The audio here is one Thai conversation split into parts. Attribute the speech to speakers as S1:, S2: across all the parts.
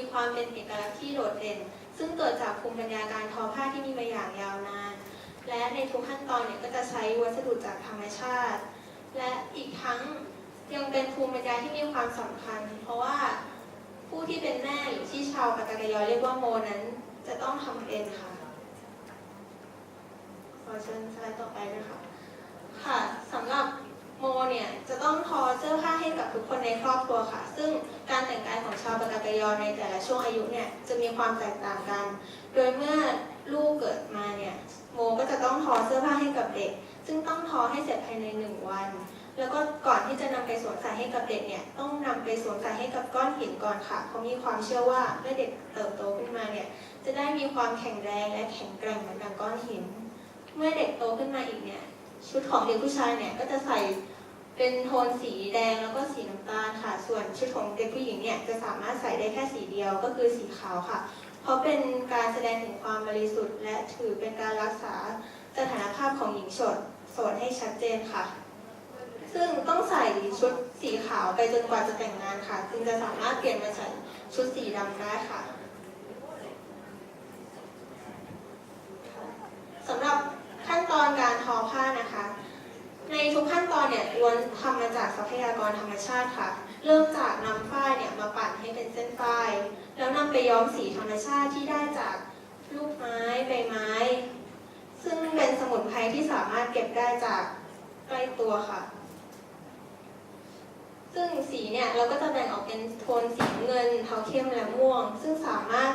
S1: มีความเป็นเอกลักษณ์ที่โดดเด่น ซึ่งเกิดจากภูมิปัญญาการทอผ้าที่มีมาอย่างยาวนาน และในทุกขั้นตอนเนี่ยก็จะใช้วัสดุจากธรรมชาติ และอีกทั้งยังเป็นภูมิปัญญาที่มีความสำคัญ เพราะว่าผู้ที่เป็นแม่หรือที่ชาวปากากยอเรียกว่าโมนั้นจะต้องทำเองค่ะ ขอเชิญสไลด์ต่อไปด้วยค่ะค่ะสำหรับ โมเนี่ยจะต้องทอเสื้อผ้าให้กับทุกคนในครอบครัวค่ะ ซึ่งการแต่งกายของชาวปากากยอในแต่ละช่วงอายุเนี่ยจะมีความแตกต่างกัน โดยเมื่อลูกเกิดมาเนี่ยโมก็จะต้องทอเสื้อผ้าให้กับเด็ก ซึ่งต้องทอให้เสร็จภายในหนึ่งวัน แล้วก็ก่อนที่จะนำไปสวมใส่ให้กับเด็กเนี่ยต้องนำไปสวมใส่ให้กับก้อนหินก่อนค่ะเพรามีความเชื่อว่าเมื่อเด็กเติบโตขึ้นมาเนี่ยจะได้มีความแข็งแรงและแข็งแกร่งเหมือนดังก้อนหิน เมื่อเด็กโตขึ้นมาอีกเนี่ย ชุดของเด็กผู้ชายเนี่ยก็จะใส่เป็นโทนสีแดงแล้วก็สีน้ำตาลค่ะ ส่วนชุดของเด็กผู้หญิงเนี่ยจะสามารถใส่ได้แค่สีเดียวก็คือสีขาวค่ะ เพราะเป็นการแสดงถึงความบริสุทธิ์ และถือเป็นการรักษาสถานภาพของหญิงโสดโสดให้ชัดเจนค่ะ ซึ่งต้องใส่ชุดสีขาวไปจนกว่าจะแต่งงานค่ะ จึงจะสามารถเปลี่ยนมาใส่ชุดสีดำได้ค่ะสำหรับขั้นตอนการทอผ้านะคะ ในทุกขั้นตอนเนี่ย ล้วนทำมาจากทรัพยากรธรรมชาติค่ะ เริ่มจากนำฝ้ายเนี่ยมาปั่นให้เป็นเส้นฝ้าย แล้วนำไปย้อมสีธรรมชาติที่ได้จากลูกไม้ใบไม้ ซึ่งเป็นสมุนไพรที่สามารถเก็บได้จากใกล้ตัวค่ะ ซึ่งสีเนี่ยเราก็จะแบ่งออกเป็นโทนสีเงินเทาเข้มและม่วง ซึ่งสามารถ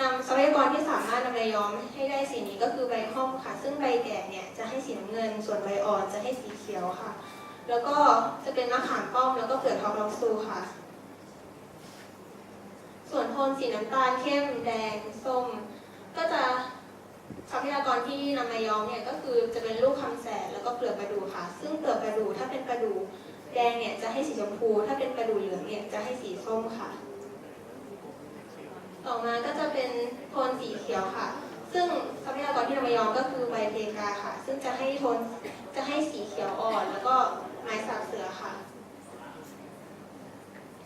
S1: นำทรัพยากรที่สามารถนำไปย้อมให้ได้สีนี้ก็คือใบห้อมค่ะ ซึ่งใบแก่เนี่ยจะให้สีน้ำเงิน ส่วนใบอ่อนจะให้สีเขียวค่ะ แล้วก็จะเป็นมะขามป้อมแล้วก็เปลือกทองลองซูค่ะ ส่วนโทนสีน้ำตาลเข้มแดงส้ม ก็จะทรัพยากรที่นำมาย้อมเนี่ยก็คือจะเป็นลูกคำแสนแล้วก็เปลือกประดูค่ะ ซึ่งเปลือกประดูถ้าเป็นประดูแดงเนี่ยจะให้สีชมพู ถ้าเป็นประดูเหลืองเนี่ยจะให้สีส้มค่ะ ต่อมาก็จะเป็นโทนสีเขียวค่ะ ซึ่งทรัพยากรที่นำมาย้อมก็คือใบเพกาค่ะ ซึ่งจะให้โทนจะให้สีเขียวอ่อน แล้วก็ไม้สักเสือค่ะ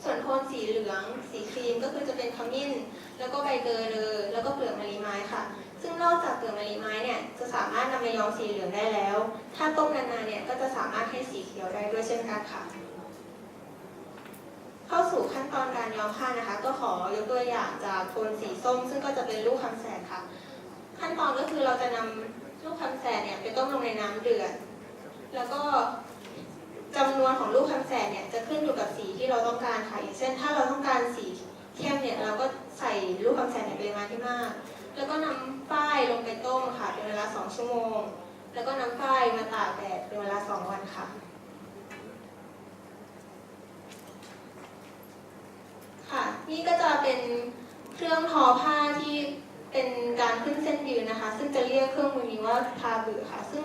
S1: ส่วนโทนสีเหลือง สีครีมก็คือจะเป็นขมิ้น แล้วก็ใบเตยเลยแล้วก็เปลือกมะลิไม้ค่ะ ซึ่งนอกจากเปลือกมะลิไม้เนี่ยจะสามารถนำมาย้อมสีเหลืองได้แล้ว ถ้าต้มนานๆเนี่ยก็จะสามารถให้สีเขียวได้ด้วยเช่นกันค่ะ เข้าสู่ขั้นตอนการย้อมผ้านะคะ ก็ขอยกตัวอย่างจากโทนสีส้ม ซึ่งก็จะเป็นลูกคำแสนค่ะ ขั้นตอนก็คือเราจะนำลูกคำแสนเนี่ยไปต้มลงในน้ำเดือด แล้วก็จำนวนของลูกคำแสนเนี่ยจะขึ้นอยู่กับสีที่เราต้องการค่ะอย่างเช่น ถ้าเราต้องการสีเข้มเนี่ยเราก็ใส่ลูกคำแสนในปริมาณที่มาก แล้วก็นำฝ้ายลงไปต้มค่ะเป็นเวลา 2 ชั่วโมง แล้วก็นำฝ้ายมาตากแดดเป็นเวลา 2 วันค่ะ ค่ะ นี่ก็จะเป็นเครื่องทอผ้าที่เป็นการขึ้นเส้นยืนนะคะ ซึ่งจะเรียกเครื่องมือนี้ว่าทาบือค่ะ ซึ่ง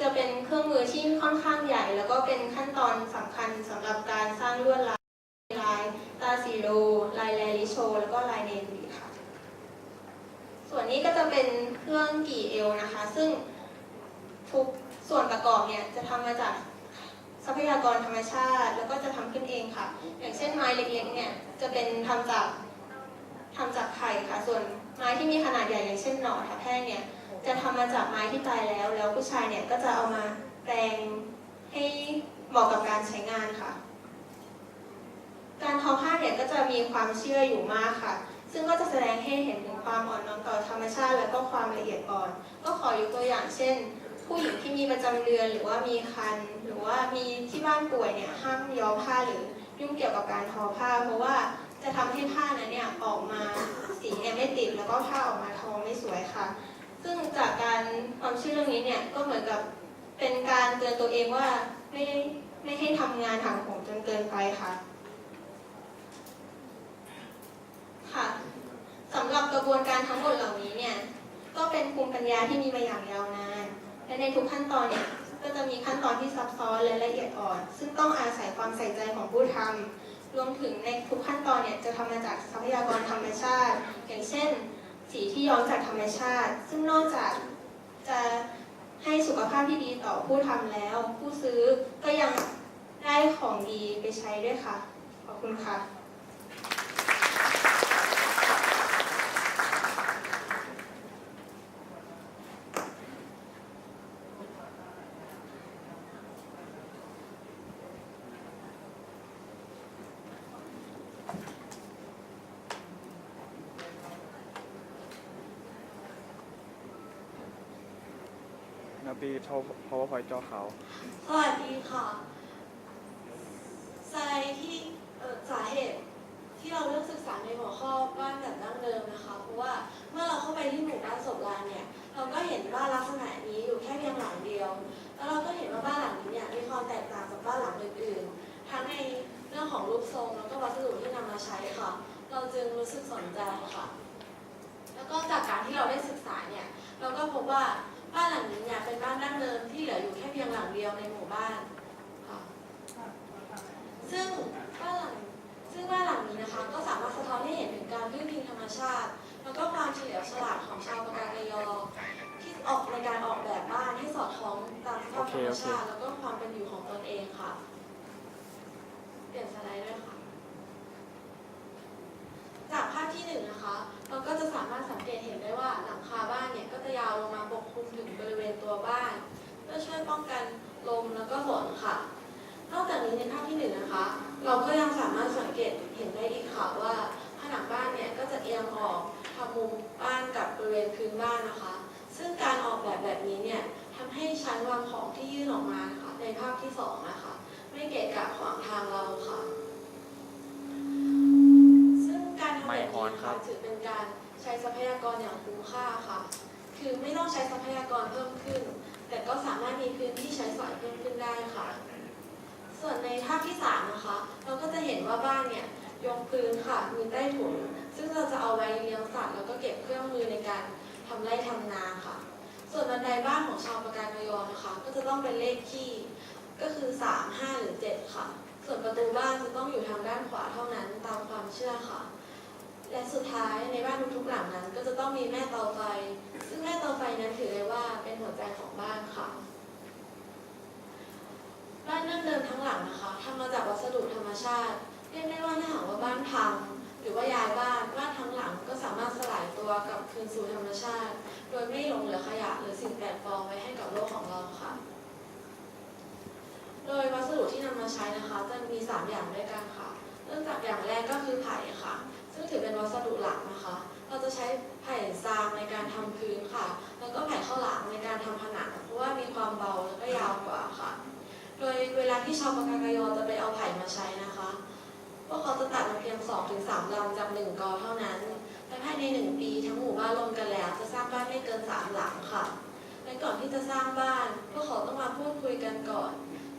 S1: จะเป็นเครื่องมือที่ค่อนข้างใหญ่ แล้วก็เป็นขั้นตอนสำคัญสำหรับการสร้างลวดลายลายตาสีโล ลายแลลิโช แล้วก็ลายเนวีค่ะ ส่วนนี้ก็จะเป็นเครื่องกี่เอวนะคะ ซึ่งทุกส่วนประกอบเนี่ยจะทำมาจาก ทรัพยากรธรรมชาติ แล้วก็จะทำขึ้นเองค่ะ อย่างเช่นไม้เล็กๆเนี่ยจะเป็นทำจากทำจากไผ่ค่ะ ส่วนไม้ที่มีขนาดใหญ่อย่างเช่นหน่อทับแห้งเนี่ยจะทำมาจากไม้ที่ตายแล้ว แล้วผู้ชายเนี่ยก็จะเอามาแปลงให้เหมาะกับการใช้งานค่ะ การทอผ้าเนี่ยก็จะมีความเชื่ออยู่มากค่ะ ซึ่งก็จะแสดงให้เห็นถึงความอ่อนน้อมต่อธรรมชาติ และก็ความละเอียดอ่อน ก็ขอยกตัวอย่างเช่น ผู้หญิงที่มีประจำเดือนหรือว่ามีคัน หรือว่ามีที่บ้านป่วยเนี่ยห้ามย้อมผ้าหรือยุ่งเกี่ยวกับการทอผ้า เพราะว่าจะทำให้ผ้านั้นเนี่ยออกมาสีเนี่ยไม่ติดแล้วก็ผ้าออกมาทอไม่สวยค่ะ ซึ่งจากการความเชื่อเรื่องนี้เนี่ยก็เหมือนกับเป็นการเตือนตัวเองว่าไม่ไม่ให้ทำงานถังผมจนเกินไปค่ะ ค่ะสำหรับกระบวนการทั้งหมดเหล่านี้เนี่ยก็เป็นภูมิปัญญาที่มีมาอย่างยาวนาน และในทุกขั้นตอนเนี่ยก็จะมีขั้นตอนที่ซับซ้อนและละเอียดอ่อน ซึ่งต้องอาศัยความใส่ใจของผู้ทำรวมถึงในทุกขั้นตอนเนี่ยจะทำมาจากทรัพยากรธรรมชาติ อย่างเช่น สีที่ย้อมจากธรรมชาติ ซึ่งนอกจากจะให้สุขภาพที่ดีต่อผู้ทำแล้ว ผู้ซื้อก็ยังได้ของดีไปใช้ด้วยค่ะ ขอบคุณค่ะ
S2: นาบีโชว์ powerpoint จอขาว
S3: สวัสดีค่ะสาเหตุที่เอ่อสาเหตุที่เราเลือกศึกษาในหัวข้อบ้านแบบดั้งเดิมนะคะ เพราะว่าเมื่อเราเข้าไปที่หมู่บ้านศพลานเนี่ย เราก็เห็นบ้านลักษณะนี้อยู่แค่เพียงหลังเดียว แล้วเราก็เห็นว่าบ้านหลังนี้เนี่ยมีความแตกต่างจากบ้านหลังอื่นๆ ทั้งในเรื่องของรูปทรงแล้วก็วัสดุที่นำมาใช้ค่ะ เราจึงรู้สึกสนใจค่ะ แล้วก็จากการที่เราได้ศึกษาเนี่ย เราก็พบว่า บ้านหลังนี้เนี่ยเป็นบ้านดั้งเดิมที่เหลืออยู่แค่เพียงหลังเดียวในหมู่บ้านค่ะซึ่งบ้านหลังซึ่งบ้านหลังนี้นะคะ ก็สามารถสะท้อนให้เห็นถึงการพึ่งพิงธรรมชาติ แล้วก็ความเฉลียวฉลาดของชาวปากากยอที่ออกในการออกแบบบ้านให้สอดคล้องตามสภาพธรรมชาติแล้วก็ความเป็นอยู่ของตนเองค่ะเปลี่ยนสไลด์ด้วยค่ะ จากภาพที่หนึ่งนะคะ เราก็จะสามารถสังเกตเห็น อช่วยป้องกันลมแล้วก็ฝนค่ะ นอกจากนี้ในภาพที่หนึ่งนะคะ เราก็ยังสามารถสังเกตเห็นได้อีกค่ะว่าผนังบ้านเนี่ยก็จะเอียงออกทำมุมบ้านกับบริเวณพื้นบ้านนะคะ ซึ่งการออกแบบแบบนี้เนี่ยทำให้ชั้นวางของที่ยื่นออกมานะคะในภาพที่สองนะคะ ไม่เกะกะขวางทางเราค่ะ ซึ่งการทำแบบนี้นะคะถือเป็นการใช้ทรัพยากรอย่างคุ้มค่าค่ะ คือไม่ต้องใช้ทรัพยากรเพิ่มขึ้น แต่ก็สามารถมีพื้นที่ใช้สอยเพิ่มขึ้นได้ค่ะ ส่วนในภาพที่สามนะคะ เราก็จะเห็นว่าบ้านเนี่ยยกพื้นค่ะ มีใต้ถุน ซึ่งเราจะเอาไว้เลี้ยงสัตว์แล้วก็เก็บเครื่องมือในการทำไร่ทำนาค่ะ ส่วนบันไดบ้านของชาวปากากยอนะคะ ก็จะต้องเป็นเลขที่ก็คือ 3 5 หรือ 7 ค่ะ ส่วนประตูบ้านจะต้องอยู่ทางด้านขวาเท่านั้นตามความเชื่อค่ะ และสุดท้ายในบ้านทุกๆหลังนั้น ก็จะต้องมีแม่เตาไฟ ซึ่งแม่เตาไฟนั้นถือได้ว่าเป็นหัวใจของบ้านค่ะ บ้านดั้งเดิมทั้งหลังนะคะทำมาจากวัสดุธรรมชาติ เรียกได้ว่าถ้าหากว่าบ้านพังหรือว่าย้ายบ้านบ้านทั้งหลังก็สามารถสลายตัวกลับคืนสู่ธรรมชาติ โดยไม่หลงเหลือขยะหรือสิ่งแปลกปลอมไว้ให้กับโลกของเราค่ะ โดยวัสดุที่นำมาใช้นะคะ จะมี 3 อย่างด้วยกันค่ะ เริ่มจากอย่างแรกก็คือไผ่ค่ะ ซึ่งถือเป็นวัสดุหลักนะคะ เราจะใช้ไผ่ซางในการทำพื้น ค่ะ แล้วก็ไผ่ข้าวหลามในการทำผนัง เพราะว่ามีความเบาแล้วก็ยาวกว่าค่ะ โดยเวลาที่ชาวปากากยอจะไปเอาไผ่มาใช้นะคะพวกเขาจะตัดมาเพียง2-3ถึงสามลำจาก1กอเท่านั้น และภายใน1ปีทั้งหมู่บ้านรวมกันแล้ว จะสร้างบ้านไม่เกิน3หลังค่ะ และก่อนที่จะสร้างบ้านพวกเขาต้องมาพูดคุยกันก่อน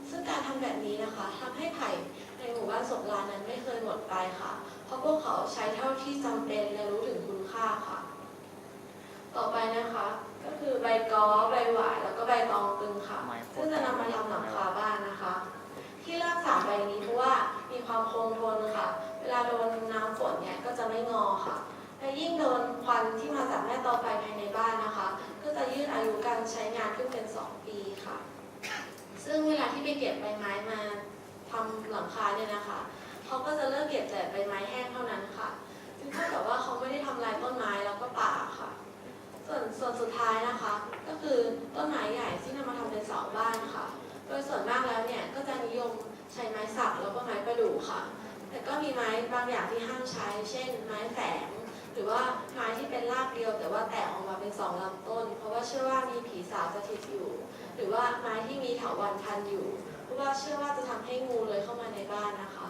S3: ซึ่งการทำแบบนี้นะคะทำให้ไผ่ในหมู่บ้านศพลานนั้นไม่เคยหมดไปค่ะ เพราะพวกเขาใช้เท่าที่จำเป็นและรู้ถึงคุณค่าค่ะ ต่อไปนะคะ ก็คือใบกอใบหวายแล้วก็ใบตองตึงค่ะ
S2: ไม้โค
S3: ซึ่
S2: ต
S3: ง
S2: ร
S3: จะนำมาทำหลังคาบ้านนะคะ ที่เลือกสามใบนี้เพราะว่ามีความคงทนค่ะ เวลาโดนน้ำฝนเนี่ยก็จะไม่งอค่ะ และยิ่งโดนควันที่มาจากแม่เตาไฟภายในบ้านนะคะ ก็จะยืดอายุการใช้งานขึ้นเป็น 2 ปีค่ะ ซึ่งเวลาที่ไปเก็บใบไม้มาทำหลังคาเนี่ยนะคะเขาก็จะเลือกเก็บแต่ใบไม้แห้งเท่านั้นค่ะ ซึ่งเท่ากับว่าเขาไม่ได้ทำลายต้นไม้แล้วก็ป่าค่ะ ส่วนส่วนสุดท้ายนะคะ ก็คือต้นไม้ใหญ่ที่นำมาทำเป็นเสาบ้านค่ะ โดยส่วนมากแล้วเนี่ยก็จะนิยมใช้ไม้สักแล้วก็ไม้ประดู่ค่ะ แต่ก็มีไม้บางอย่างที่ห้ามใช้ เช่น ไม้แฝงหรือว่าไม้ที่เป็นรากเดียว แต่ว่าแตกออกมาเป็นสองลำต้น เพราะว่าเชื่อว่ามีผีสาวสถิตอยู่ หรือว่าไม้ที่มีเถาวัลย์พันอยู่ เพราะว่าเชื่อว่าจะทำให้งูเลยเข้ามาในบ้านนะคะ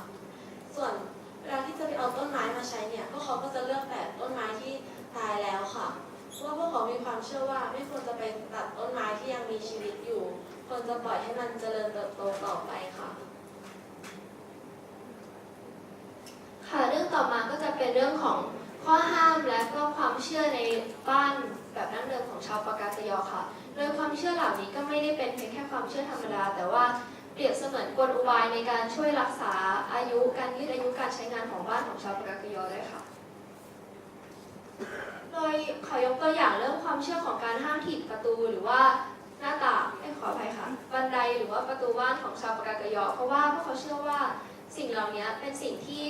S3: ส่วนเวลาที่จะไปเอาต้นไม้มาใช้เนี่ยพวกเขาก็จะเลือกแบบต้นไม้ที่ตายแล้วค่ะ ว่าพวกเขามีความเชื่อว่าไม่ควรจะไปตัดต้นไม้ที่ยังมีชีวิตอยู่ ควรจะปล่อยให้มันเจริญเติบโตต่อไปค่ะ
S1: ค่ะเรื่องต่อมาก็จะเป็นเรื่องของข้อห้ามและก็ความเชื่อในบ้านแบบดั้งเดิมของชาวปากากยอค่ะ โดยความเชื่อเหล่านี้ก็ไม่ได้เป็นเพียงแค่ความเชื่อธรรมดา แต่ว่าเปรียบเสมือนกลอุบายในการช่วยรักษาอายุการยืดอายุการใช้งานของบ้านของชาวปากากยอด้วยค่ะ โดยขอยกตัวอย่างเรื่องความเชื่อของการห้ามถีบประตูหรือว่าหน้าต่างเอ้ยขออภัยค่ะ บันไดหรือว่าประตูบ้านของชาวปากากยอ เพราะว่าพวกเขาเชื่อว่าสิ่งเหล่านี้เป็นสิ่งที่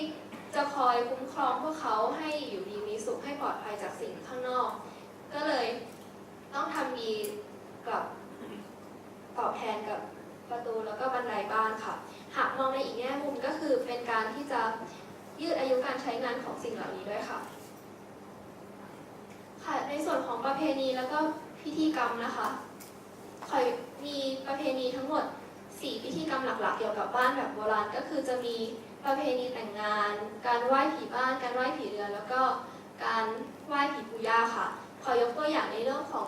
S1: จะคอยคุ้มครองพวกเขาให้อยู่ดีมีสุขให้ปลอดภัยจากสิ่งข้างนอก ก็เลยต้องทำดีกับตอบแทนกับประตูแล้วก็บันไดบ้านค่ะ หากมองในอีกแง่มุมก็คือเป็นการที่จะยืดอายุการใช้งานของสิ่งเหล่านี้ด้วยค่ะ ค่ะในส่วนของประเพณีแล้วก็พิธีกรรมนะคะ
S4: คอยมีประเพณีทั้งหมด 4 พิธีกรรมหลักๆ เกี่ยวกับบ้านแบบโบราณก็คือจะมีประเพณีแต่งงาน การไหว้ผีบ้าน การไหว้ผีเรือนแล้วก็การไหว้ผีปู่ย่าค่ะ ขอยกตัวอย่างในเรื่องของ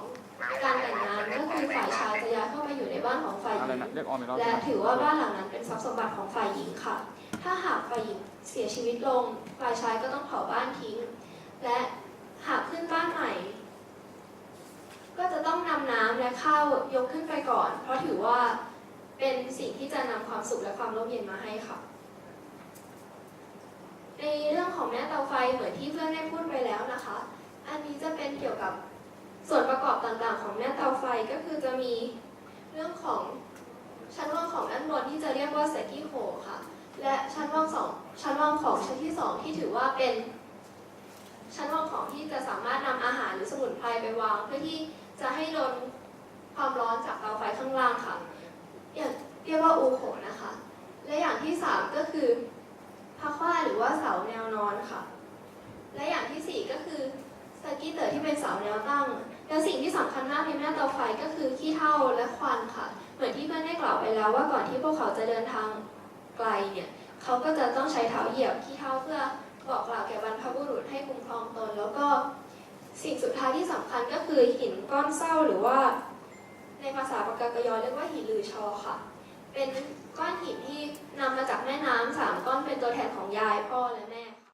S4: การแต่งงานก็คือฝ่ายชายจะย้ายเข้ามาอยู่ในบ้านของฝ่ายห
S2: อะไร
S4: ญิง
S2: นะเรียกออมอีกรอบ
S4: และ
S2: ได้ไหม
S4: ถือว่าบ้านหลังนั้นเป็นทรัพย์สมบัติของฝ่ายหญิงค่ะ ถ้าหากฝ่ายหญิงเสียชีวิตลง ฝ่ายชายก็ต้องเผาบ้านทิ้ง และ หากขึ้นบ้านใหม่ ก็จะต้องนำน้ำและข้าวยกขึ้นไปก่อน เพราะถือว่าเป็นสิ่งที่จะนำความสุขและความร่มเย็นมาให้ค่ะ ในเรื่องของแม่เตาไฟเหมือนที่เพื่อนได้พูดไปแล้วนะคะ อันนี้จะเป็นเกี่ยวกับส่วนประกอบต่างๆ ของแม่เตาไฟก็คือจะมีเรื่องของชั้นวางของด้านบนที่จะเรียกว่าเซกี้โฮค่ะ และชั้นวางสองชั้นวางของชั้นที่สองที่ถือว่าเป็น ชั้นวางของที่จะสามารถนำอาหารหรือสมุนไพรไปวาง เพื่อที่จะให้โดนความร้อนจากเตาไฟข้างล่างค่ะ อย่างเรียกว่าอูโขนะคะ และอย่างที่สามก็คือพาคว้าหรือว่าเสาแนวนอนค่ะ และอย่างที่สี่ก็คือสกีเตอร์ที่เป็นเสาแนวตั้ง และสิ่งที่สำคัญมากในแม่เตาไฟก็คือขี้เถ้าและควันค่ะ เหมือนที่เพื่อนได้กล่าวไปแล้วว่าก่อนที่พวกเขาจะเดินทางไกลเนี่ย เขาก็จะต้องใช้เท้าเหยียบขี้เถ้าเพื่อ บอกกล่าวแก่บรรพบุรุษให้คุ้มครองตน แล้วก็สิ่งสุดท้ายที่สำคัญก็คือหินก้อนเศร้าหรือว่า ในภาษาปากากยอเรียกว่าหินลือชอค่ะ เป็นก้อนหินที่นำมาจากแม่น้ำสามก้อนเป็นตัวแทนของยายพ่อและแม่